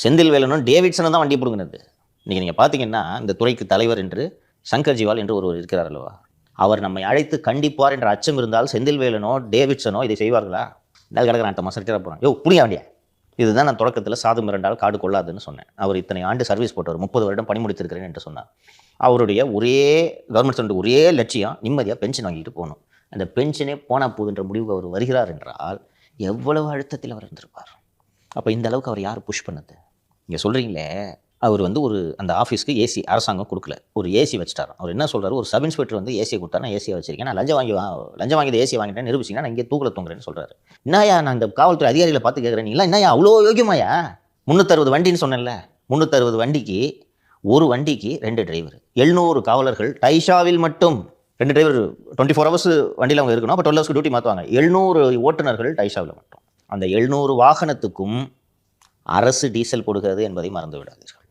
செந்தில் வேலனும் டேவிட்சனும் தான் வண்டி பிடுங்கினது. இன்றைக்கி நீங்கள் பார்த்தீங்கன்னா இந்த துறைக்கு தலைவர் என்று சங்கர் ஜிவால் என்று ஒருவர் இருக்கிறார் அல்லவா? அவர் நம்மை அழைத்து கண்டிப்பார் என்ற அச்சம் இருந்தால் செந்தில் வேலனோ டேவிட்சனோ இதை செய்வார்களா? இந்த கிடக்கிற நாட்டை மசட்டிட போகிறான் யோ புரியா வண்டியா? இதுதான் நான் தொடக்கத்தில் சாது மிரண்டால் காடு கொள்ளாதுன்னு சொன்னேன். அவர் இத்தனை ஆண்டு சர்வீஸ் போட்டவர் முப்பது வருடம் பணி முடித்திருக்கிறேன் என்று சொன்னார். அவருடைய ஒரே கவர்மெண்ட் சொல்லிட்டு ஒரே லட்சியம் நிம்மதியாக பென்ஷன் வாங்கிட்டு போகணும். அந்த பென்ஷனே போனால் போதுன்ற முடிவுக்கு அவர் வருகிறார் என்றால் எவ்வளவு அழுத்தத்தில் அவர் இருந்திருப்பார்? அப்போ இந்த அளவுக்கு அவர் யார் புஷ் பண்ணது? நீங்கள் சொல்கிறீங்களே அவர் வந்து ஒரு அந்த ஆஃபீஸ்க்கு ஏசி அரசாங்கம் கொடுக்கல. ஒரு ஏசி வச்சுட்டாராம். அவர் என்ன சொல்கிறார் ஒரு சப் இன்ஸ்பெக்டர் வந்து ஏசியை கொடுத்தா நான் ஏசியை வச்சிருக்கேன். நான் லஞ்சம் வாங்கி வா- லஞ்சம் வாங்கி ஏசி வாங்கிட்டேன் நிரூபிச்சிங்கன்னா நான் இங்கே தூக்கில் தூங்குறேன்னு சொல்கிறாரு என்னயா நான் இந்த காவல்துறை அதிகாரிகளை பார்த்து கேட்குறேன். நீங்களா என்னய்யா அவ்வளோ யோகியமாயா முந்நூற்றறுபது வண்டின்னு சொன்னேன்ல. முந்நூற்றறுபது வண்டிக்கு ஒரு வண்டிக்கு ரெண்டு டிரைவர் எழுநூறு காவலர்கள் டைஷாவில் மட்டும். ரெண்டு டிரைவர் டுவெண்ட்டி ஃபோர் ஹவர்ஸ் வண்டியில் அவங்க இருக்கணும். அப்போ டுவெல் ஹவர்ஸ்க்கு டியூட்டி மாற்றுவாங்க எழுநூறு ஓட்டுநர்கள் டைஷாவில் மட்டும். அந்த எழுநூறு வாகனத்துக்கும் அரசு டீசல் கொடுக்கிறது என்பதை மறந்துவிடாதீர்கள்.